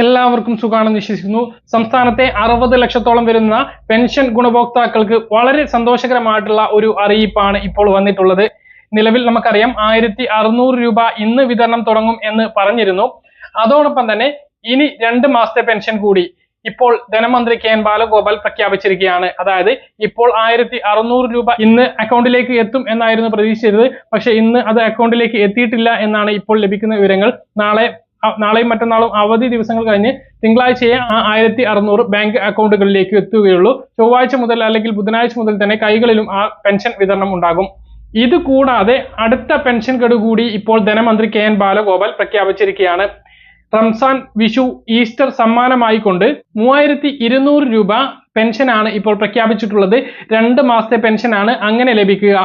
എല്ലാവർക്കും സുഖാണെന്ന് വിശ്വസിക്കുന്നു. സംസ്ഥാനത്തെ അറുപത് ലക്ഷത്തോളം വരുന്ന പെൻഷൻ ഗുണഭോക്താക്കൾക്ക് വളരെ സന്തോഷകരമായിട്ടുള്ള ഒരു അറിയിപ്പാണ് ഇപ്പോൾ വന്നിട്ടുള്ളത്. നിലവിൽ നമുക്കറിയാം ആയിരത്തി അറുന്നൂറ് രൂപ ഇന്ന് വിതരണം തുടങ്ങും എന്ന് പറഞ്ഞിരുന്നു. അതോടൊപ്പം തന്നെ ഇനി രണ്ട് മാസത്തെ പെൻഷൻ കൂടി ഇപ്പോൾ ധനമന്ത്രി കെ എൻ ബാലഗോപാൽ പ്രഖ്യാപിച്ചിരിക്കുകയാണ്. അതായത് ഇപ്പോൾ ആയിരത്തി അറുന്നൂറ് രൂപ ഇന്ന് അക്കൗണ്ടിലേക്ക് എത്തും എന്നായിരുന്നു പ്രതീക്ഷിച്ചത് പക്ഷെ ഇന്ന് അത് അക്കൗണ്ടിലേക്ക് എത്തിയിട്ടില്ല എന്നാണ് ഇപ്പോൾ ലഭിക്കുന്ന വിവരങ്ങൾ. നാളെ നാളെയും മറ്റന്നാളും അവധി ദിവസങ്ങൾ കഴിഞ്ഞ് തിങ്കളാഴ്ചയെ ആ ആയിരത്തി അറുന്നൂറ് ബാങ്ക് അക്കൗണ്ടുകളിലേക്ക് എത്തുകയുള്ളൂ. ചൊവ്വാഴ്ച മുതൽ അല്ലെങ്കിൽ ബുധനാഴ്ച മുതൽ തന്നെ കൈകളിലും ആ പെൻഷൻ വിതരണം ഉണ്ടാകും. ഇത് കൂടാതെ അടുത്ത പെൻഷൻ ഗഡു കൂടി ഇപ്പോൾ ധനമന്ത്രി കെ എൻ ബാലഗോപാൽ പ്രഖ്യാപിച്ചിരിക്കുകയാണ്. റംസാൻ വിഷു ഈസ്റ്റർ സമ്മാനമായി കൊണ്ട് മൂവായിരത്തി ഇരുന്നൂറ് രൂപ പെൻഷനാണ് ഇപ്പോൾ പ്രഖ്യാപിച്ചിട്ടുള്ളത്. രണ്ട് മാസത്തെ പെൻഷനാണ് അങ്ങനെ ലഭിക്കുക.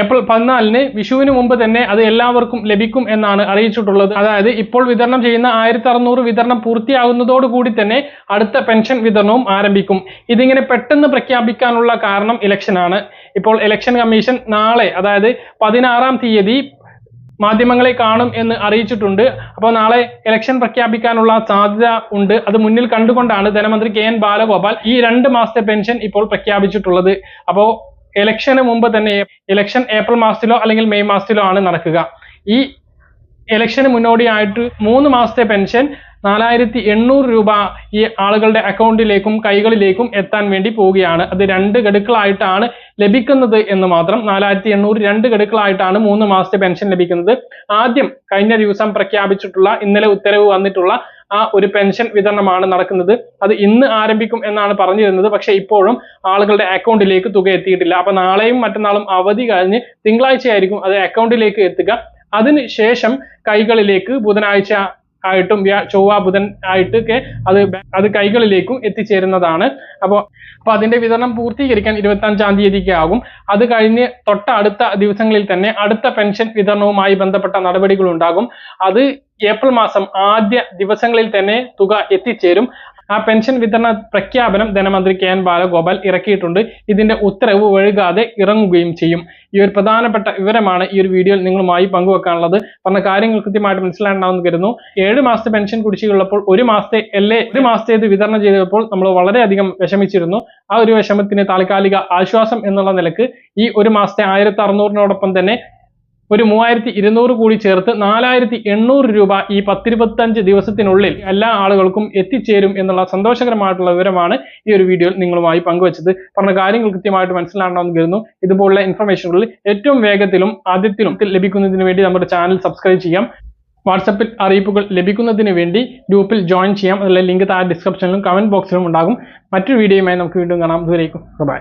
ഏപ്രിൽ പതിനാലിന് വിഷുവിന് മുമ്പ് തന്നെ അത് എല്ലാവർക്കും ലഭിക്കും എന്നാണ് അറിയിച്ചിട്ടുള്ളത്. അതായത് ഇപ്പോൾ വിതരണം ചെയ്യുന്ന ആയിരത്തി അറുന്നൂറ് വിതരണം പൂർത്തിയാകുന്നതോടുകൂടി തന്നെ അടുത്ത പെൻഷൻ വിതരണവും ആരംഭിക്കും. ഇതിങ്ങനെ പെട്ടെന്ന് പ്രഖ്യാപിക്കാനുള്ള കാരണം ഇലക്ഷനാണ് ഇപ്പോൾ ഇലക്ഷൻ കമ്മീഷൻ നാളെ അതായത് പതിനാറാം തീയതി മാധ്യമങ്ങളെ കാണും എന്ന് അറിയിച്ചിട്ടുണ്ട്. അപ്പോൾ നാളെ ഇലക്ഷൻ പ്രഖ്യാപിക്കാനുള്ള സാധ്യത ഉണ്ട്. അത് മുന്നിൽ കണ്ടുകൊണ്ടാണ് ധനമന്ത്രി കെ എൻ ബാലഗോപാൽ ഈ രണ്ട് മാസത്തെ പെൻഷൻ ഇപ്പോൾ പ്രഖ്യാപിച്ചിട്ടുള്ളത്. അപ്പോൾ ഇലക്ഷന് മുമ്പ് തന്നെ ഇലക്ഷൻ ഏപ്രിൽ മാസത്തിലോ അല്ലെങ്കിൽ മെയ് മാസത്തിലോ ആണ് നടക്കുക. ഈ ഇലക്ഷന് മുന്നോടിയായിട്ട് മൂന്ന് മാസത്തെ പെൻഷൻ നാലായിരത്തി എണ്ണൂറ് രൂപ ഈ ആളുകളുടെ അക്കൗണ്ടിലേക്കും കൈകളിലേക്കും എത്താൻ വേണ്ടി പോവുകയാണ്. അത് രണ്ട് ഗഡുക്കളായിട്ടാണ് ലഭിക്കുന്നത് എന്ന് മാത്രം നാലായിരത്തി എണ്ണൂറ് രണ്ട് ഗഡുക്കളായിട്ടാണ് മൂന്ന് മാസത്തെ പെൻഷൻ ലഭിക്കുന്നത്. ആദ്യം കഴിഞ്ഞ ദിവസം പ്രഖ്യാപിച്ചിട്ടുള്ള ഇന്നലെ ഉത്തരവ് വന്നിട്ടുള്ള ആ ഒരു പെൻഷൻ വിതരണമാണ് നടക്കുന്നത്. അത് ഇന്ന് ആരംഭിക്കും എന്നാണ് പറഞ്ഞിരുന്നത്. പക്ഷേ ഇപ്പോഴും ആളുകളുടെ അക്കൗണ്ടിലേക്ക് തുക എത്തിയിട്ടില്ല. അപ്പൊ നാളെയും മറ്റന്നാളും അവധി കഴിഞ്ഞ് തിങ്കളാഴ്ചയായിരിക്കും അത് അക്കൗണ്ടിലേക്ക് എത്തുക. അതിനുശേഷം കൈകളിലേക്ക് ബുധനാഴ്ച ആയിട്ടും ചൊവ്വ ബുധൻ ആയിട്ടൊക്കെ അത് അത് കൈകളിലേക്കും എത്തിച്ചേരുന്നതാണ്. അപ്പോൾ അപ്പോൾ അതിന്റെ വിതരണം പൂർത്തീകരിക്കാൻ ഇരുപത്തി അഞ്ചാം തീയതിക്ക് ആകും. അത് കഴിഞ്ഞ് തൊട്ടടുത്ത ദിവസങ്ങളിൽ തന്നെ അടുത്ത പെൻഷൻ വിതരണവുമായി ബന്ധപ്പെട്ട നടപടികൾ ഉണ്ടാകും അത് ഏപ്രിൽ മാസം ആദ്യ ദിവസങ്ങളിൽ തന്നെ തുക എത്തിച്ചേരും. ആ പെൻഷൻ വിതരണ പ്രഖ്യാപനം ധനമന്ത്രി കെ എൻ ബാലഗോപാൽ ഇറക്കിയിട്ടുണ്ട്. ഇതിന്റെ ഉത്തരവ് വഴുകാതെ ഇറങ്ങുകയും ചെയ്യും. ഈ ഒരു പ്രധാനപ്പെട്ട വിവരമാണ് ഈ ഒരു വീഡിയോയിൽ നിങ്ങളുമായി പങ്കുവെക്കാനുള്ളത്. പറഞ്ഞ കാര്യങ്ങൾ കൃത്യമായിട്ട് മനസ്സിലാണ്ടാവുന്ന കരുതുന്നു. ഏഴ് മാസത്തെ പെൻഷൻ കുടിശ്ശികയുള്ളപ്പോൾ ഒരു മാസത്തെ എല്ലേ ഒരു മാസത്തേത് വിതരണം ചെയ്തപ്പോൾ നമ്മൾ വളരെയധികം വിഷമിച്ചിരുന്നു. ആ ഒരു വിഷമത്തിന് താൽക്കാലിക ആശ്വാസം എന്നുള്ള നിലയ്ക്ക് ഈ ഒരു മാസത്തെ ആയിരത്തി അറുന്നൂറിനോടൊപ്പം തന്നെ ഒരു മൂവായിരത്തി ഇരുന്നൂറ് കൂടി ചേർത്ത് നാലായിരത്തി എണ്ണൂറ് രൂപ ഈ പത്തിരുപത്തഞ്ച് ദിവസത്തിനുള്ളിൽ എല്ലാ ആളുകൾക്കും എത്തിച്ചേരും എന്നുള്ള സന്തോഷകരമായിട്ടുള്ള വിവരമാണ് ഈ ഒരു വീഡിയോയിൽ നിങ്ങളുമായി പങ്കുവച്ചത്. പറഞ്ഞ കാര്യങ്ങൾ കൃത്യമായിട്ട് മനസ്സിലാണെന്ന് കരുതുന്നു. ഇതുപോലുള്ള ഇൻഫർമേഷനുകളിൽ ഏറ്റവും വേഗത്തിലും ആദ്യത്തിലും ലഭിക്കുന്നതിന് വേണ്ടി നമ്മുടെ ചാനൽ സബ്സ്ക്രൈബ് ചെയ്യാം. വാട്സപ്പിൽ അറിയിപ്പുകൾ ലഭിക്കുന്നതിന് വേണ്ടി ഗ്രൂപ്പിൽ ജോയിൻ ചെയ്യാം. അതിലെ ലിങ്ക് താഴെ ഡിസ്ക്രിപ്ഷനിലും കമന്റ് ബോക്സിലും ഉണ്ടാകും. മറ്റൊരു വീഡിയോയുമായി നമുക്ക് വീണ്ടും കാണാം. ദൂരേക്കും ബൈ